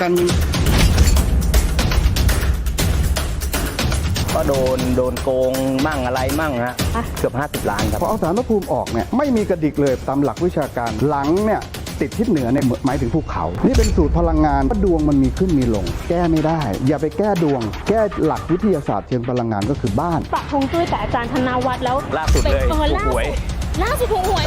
กันก็โดนโดนโกงมั่งอะไรมั่งฮะอะเกือบ 50 ล้านครับ พอเอาสารพระภูมิออกเนี่ยไม่มีกระดิกเลยตามหลักวิชาการหลังเนี่ยติดทิศเหนือเนี่ยหมายถึงภูเขา นี่เป็นสูตรพลังงานว่าดวงมันมีขึ้นมีลง แก้ไม่ได้ อย่าไปแก้ดวง แก้หลักวิทยาศาสตร์เชิงพลังงานก็คือบ้านปักธงจุ้ยแต่อาจารย์ธนาวัฒน์แล้วล่าสุดเลยป็นออถูกล่าหวยสุดล่าสุดถูกหวย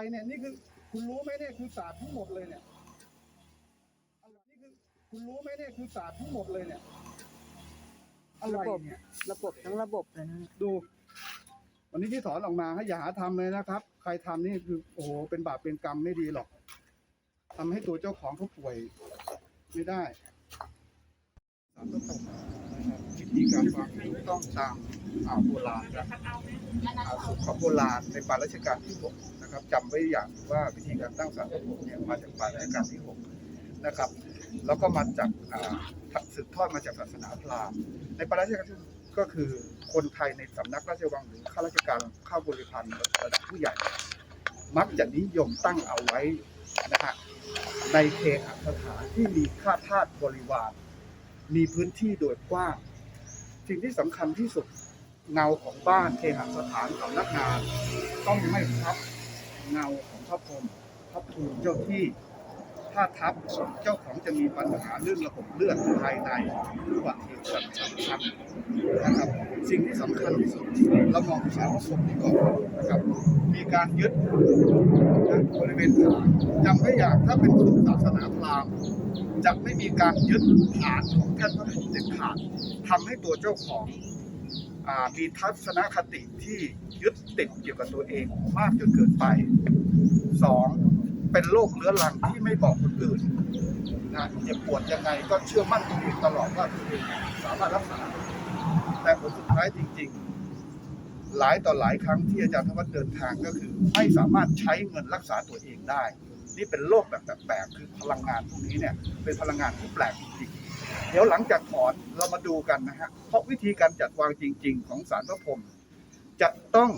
อะไรเนี่ยนี่คือคุณรู้ไหมเนี่ยคือศาสตร์ทั้งหมดเลยเนี่ยอะไรนี่คือคุณรู้ไหมเนี่ยคือศาสตร์ทั้งหมดเลยเนี่ยอะไรเนี่ยระบบทั้งระบบเลยนะดู วันนี้ที่สอนออกมาให้อย่าหาทำเลยนะครับ ใครทำนี่คือโอ้โหเป็นบาปเป็นกรรมไม่ดีหรอกทำให้ตัวเจ้าของเขาป่วยไม่ได้สารต้องตกนะครับวิ ธีการวางถูกต้องตามอ่าโบราณนะอ่าสูตรของโบราณในปารัชกาลที่หกนะครับจำไว้อย่างว่าวิธีการตั้งสารพระภูมิเนี่ยมาจากปารัชกาลที่หกนะครับ แล้วก็มาจากสืบทอดมาจากศาสนาพราหมณ์ในปาราชกาลที่ก็คือคนไทยในสำนักราชวังหรือข้าราชการข้าบริพันธ์ระดับผู้ใหญ่ มักจะนิยมตั้งเอาไว้นะฮะในเคหสถานที่มีค่าทาสบริวาร มีพื้นที่โดยกว้าง สิ่งที่สำคัญที่สุดเงาของบ้านเคหสถานสำนักงาน ต้องไม่ทับเงาของพระพรหมพระภูมิเจ้าที่ ถ้าทับเจ้าของจะมีปัญหาเรื่องระบบเลือดภายในอุบัติเหตุสำคัญนะครับ สิ่งที่สำคัญที่สุดเรามองสารพระภูมิดีกว่านนะครับ มีการยึดบริเวณฐานจำไว้อย่างถ้าเป็นพุทธศาสนาพราหมณ์จะไม่มีการยึดฐานของแท่นพระภูมิเด็ดขาดทำให้ตัวเจ้าของมีทัศนคติที่ยึดติดเกี่ยวกับตัวเองมากจนเกินไปสอง เป็นโรคเรื้อรังที่ไม่บอกคนอื่นนะเจ็บปวดยังไงก็เชื่อมั่นตัวเองตลอดว่าตัวเองสามารถรักษา แต่ผลสุดท้ายจริง ๆ หลายต่อหลายครั้งที่อาจารย์ธวัฒน์เดินทางก็คือ ไม่สามารถใช้เงินรักษาตัวเองได้ นี่เป็นโรคแบบแปลกๆคือพลังงานพวกนี้เนี่ย เป็นพลังงานที่แปลกจริงๆเดี๋ยวหลังจากถอนเรามาดูกันนะฮะเพราะวิธีการจัดวางจริง ๆ ของสารพระพรหมจะต้อง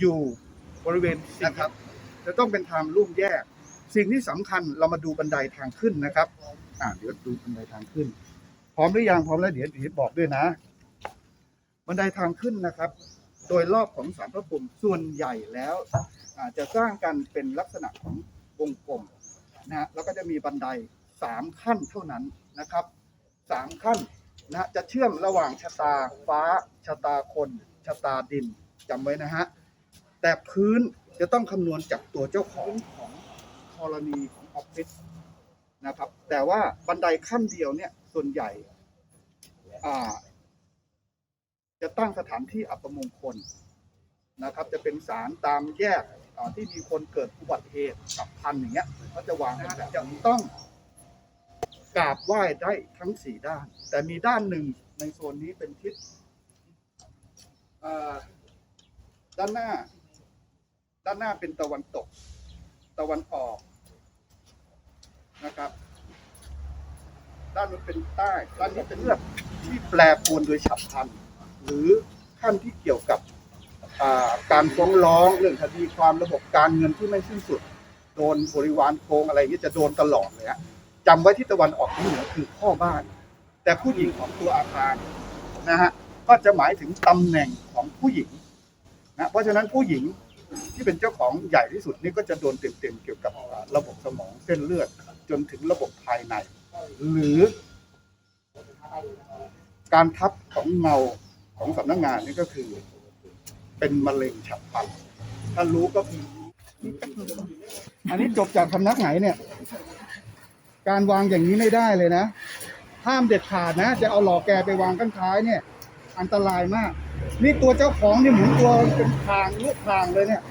อยู่บริเวณนะครับ จะต้องเป็นทางลุ่มแยก สิ่งที่สำคัญเรามาดูบันไดทางขึ้นนะครับอ่าเดี๋ยวดูบันไดทางขึ้น พร้อมหรือยังพร้อมแล้วเดี๋ยวเดี๋ยวบอกด้วยนะ บันไดทางขึ้นนะครับ โดยรอบของสารพระภูมิส่วนใหญ่แล้วอาจะสร้างกันเป็นลักษณะของวงกลมนะฮะแล้วก็จะมีบันไดสามขั้นเท่านั้นนะครับสามขั้นนะฮะจะเชื่อมระหว่างชะตาฟ้าชะตาคนชะตาดินจำไว้นะฮะแต่พื้นจะต้องคำนวณจากตัวเจ้าของของ ธรณีของออฟฟิศนะครับ แต่ว่าบันไดขั้นเดียวเนี่ย ส่วนใหญ่จะตั้งสถานที่อัปมงคลนะครับ จะเป็นศาลตามแยกอ่าที่มีคนเกิดอุบัติเหตุฉับพันอย่างเงี้ยเขาจะวางแบบจะต้องกราบไหว้ได้ทั้งสี่ด้าน แต่มีด้านหนึ่งในโซนนี้เป็นทิศด้านหน้า ด้านหน้าเป็นตะวันตก ตะวันออกนะครับ ด้านนู้นเป็นใต้ด้านนี้เป็นเลือดที่แปรปรวนโดยฉับพลัน หรือขั้นที่เกี่ยวกับาการฟ้องร้องเรื่องคดีความระบบการเงินที่ไม่สิ้นสุด โดนบริวารโกงอะไรนี้จะโดนตลอดเลยฮะจำไว้ที่ตะวันออกเฉียงเหนือคือพ่อบ้าน แต่ผู้หญิงของตัวอาคารนะฮะก็จะหมายถึงตำแหน่งของผู้หญิงนะเพราะฉะนั้นผู้หญิง ที่เป็นเจ้าของใหญ่ที่สุดนี่ก็จะโดนเต็มๆเกี่ยวกับระบบสมองเส้นเลือด จนถึงระบบภายใน หรือ การทับของเงาของสำนักงานนี่ก็คือ เป็นมะเร็งฉับพลันถ้ารู้ก็คืออันนี้จบจากสำนักไหนเนี่ย การวางอย่างนี้ไม่ได้เลยนะห้ามเด็ดขาดนะ จะเอาหลอกแกไปวางข้างท้ายเนี่ย อันตรายมาก นี่ตัวเจ้าของนี่เหมือนตัวเป็นทางลูกทางเลยเนี่ย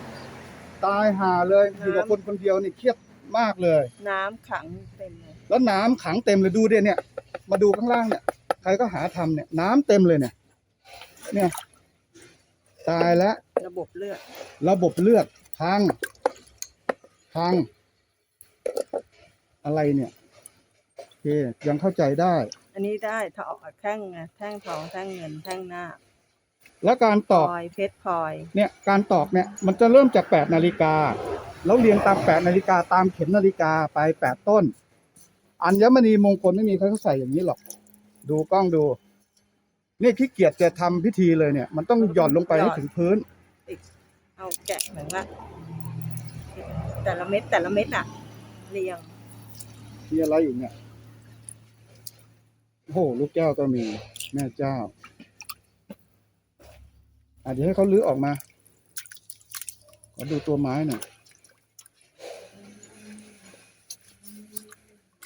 ตายห่าเลยอยู่กับคนคนเดียวนี่เครียดมากเลย น้ำขังเต็มเลยแล้วน้ำขังเต็มเลยดูดิเนี่ย มาดูข้างล่างเนี่ย ใครก็หาทำเนี่ยน้ำเต็มเลยเนี่ย เนี่ย ตายแล้ว ระบบเลือดระบบเลือดพังพัง อะไรเนี่ยโอเคยังเข้าใจได้ อันนี้ได้ทองแท่งไงแท่งทองแท่งเงินแท่งหน้า แล้วการพตลอกอยเพชรพลอยเนี่ยการตอกเนี่ยมันจะเริ่มจากแปดนาฬิกาแล้วเรียงตามแปดนาฬิกาตามเข็มนาฬิกาไปแปดต้น อัญมณีมงคลไม่มีใครเขาใส่อย่างนี้หรอก ดูกล้องดู นี่ขี้เกียจจะทำพิธีเลยเนี่ย มันต้องหย่อนลงไปให้ถึงพื้น เอาแกะเหมือนว่าแต่ละเม็ดแต่ละเม็ดอะเรียงมีอะไรอยู่เนี่ยโอ้โหลูกแก้วก็มีแม่เจ้า อาจจะเดี๋ยวให้เขาลื้อออกมาขอดูตัวไม้หน่อย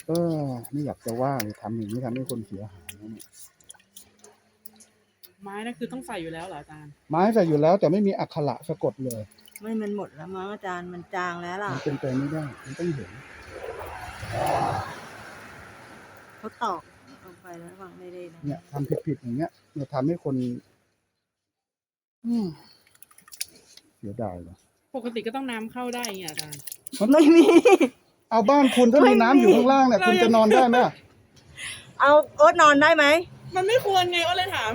เออไม่อยากจะว่าเลยทำอย่างนี้ทำให้คนเสียหายนะเนี่ยไม้นั่นคือต้องใส่อยู่แล้วเหรออาจารย์ ไม้ใส่อยู่แล้วแต่ไม่มีอักขระสะกดเลย ไม่มันหมดแล้วมั้งอาจารย์มันจางแล้วล่ะมันเป็นไปไม่ได้มันต้องเห็นเขาตอกลงไปแล้ววางไม่ได้นะเนี่ยทำผิดๆอย่างเงี้ยเนี่ยทำให้คน อืมเสียดายเลยปกติก็ต้องน้ำเข้าได้อย่างเงี้ยอาจารย์ไม่มี เอาบ้านคุณถ้ามีน้ำอยู่ข้างล่างเนี่ยคุณจะนอนได้ไหมเอาโอ๊ตนอนได้ไหม มันไม่ควรไงก็เลยถาม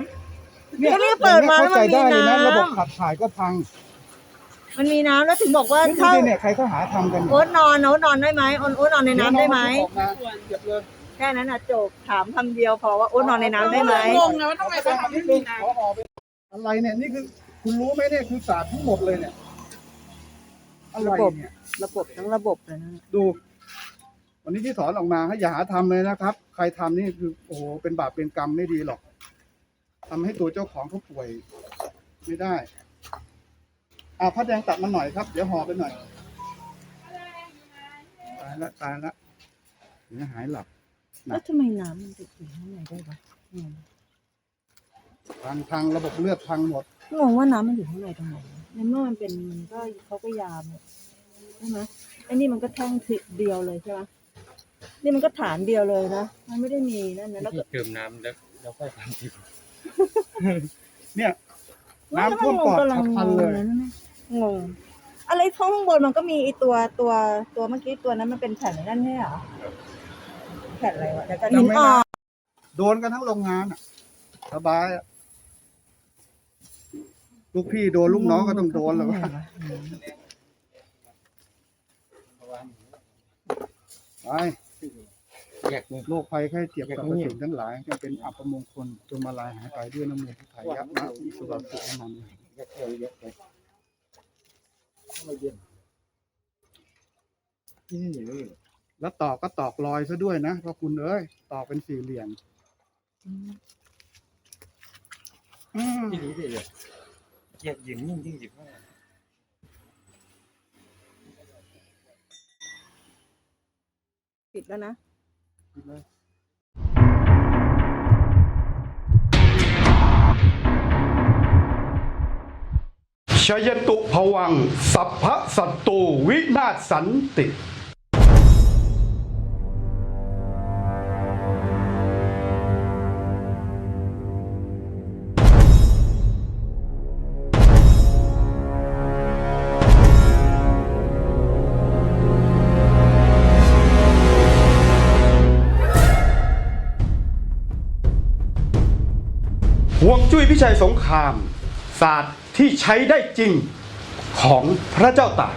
เนี่ยก็เนี่ยเปิดมาเข้าใจได้เลยนะแล้วมันมีน้ำระบบขับถ่ายก็พังมันมีน้ำแล้วถึงบอกว่านี่ดูถ้าดิเนี่ยใครก็หาทำกันโอ๊ตนอนโอ๊ตนอนได้ไหมโอ๊ตโอ๊ตนอนในน้ำได้ไหมเยวน้องเขาจะออกมาเก็บเลยแค่นั้นอะจบถามคำเดียวพอว่าโอ๊ตนอนในน้ำได้ไหม งงนะว่าทำไมเขาทำให้มีน้ำ ขอออกไป อะไรเนี่ยนี่คือคุณรู้ไหมเนี่ยคือศาสตร์ทั้งหมดเลยเนี่ยอะไรระบบเนี่ยระบบทั้งระบบเลยนะดู วันนี้ที่สอนออกมาให้อย่าหาทำเลยนะครับ ใครทำนี่คือโอ้โหเป็นบาปเป็นกรรมไม่ดีหรอกทำให้ตัวเจ้าของเขาป่วย ไม่ได้อ่าพระแดงตัดมาหน่อยครับ เดี๋ยวห่อไปหน่อยตายละตายละเดี๋ยวหายหลับแล้วทำไมน้ำมันติดอยู่ข้างในได้วะงง พังพังระบบเลือดพังหมดงงว่าน้ำมันอยู่ข้างในตรงไหนในเมื่อมันเป็นมันก็เขาก็ยามเนี่ยใช่ไหมไอ้นี่มันก็แท่งทิเดียวเลยใช่ไหมนี่มันก็ฐานเดียวเลยนะมันไม่ได้มีนั่นนะแล้วก็ที่เติมน้ำแล้วแล้วค่อยทำที่เนี่ย น้ำท่วมปอดฉับพลันเลยงงอะไรข้างบนมันก็มีไอตัวตัวตัวเมื่อกี้ตัวนั้นมันเป็นแผ่นนั่นใช่เหรอแผ่นอะไรวะเดี๋ยวกันหินอ่อนโดนกันทั้งโรงงานอะสบายอะ ลูกพี่โดนลูกน้องก็ต้องโดนแล้ววะไปแยกนี่โรคภัยไข้เจ็บกับสิ่งทั้งหลายจงเป็นอัปมงคลจงมาลายหายไปด้วยน้ำมือที่ถ่ายยับนะอิสุรสุขนันต์แยกเดียวแยกไปไม่เย็นนี่นี่แล้วตอกก็ตอกรอยซะด้วยนะเพราะคุณเอ้ยตอกเป็นสี่เหลี่ยมอืมที่นี้ดิ เลยแยกยืนยิ่งยิ่งหยิบมากปิดแล้วนะชยตุภวัง สัพพะสัตตูวินาศสันติ วงจุ้ยพิชัยสงคราม ศาสตร์ที่ใช้ได้จริงของพระเจ้าตาก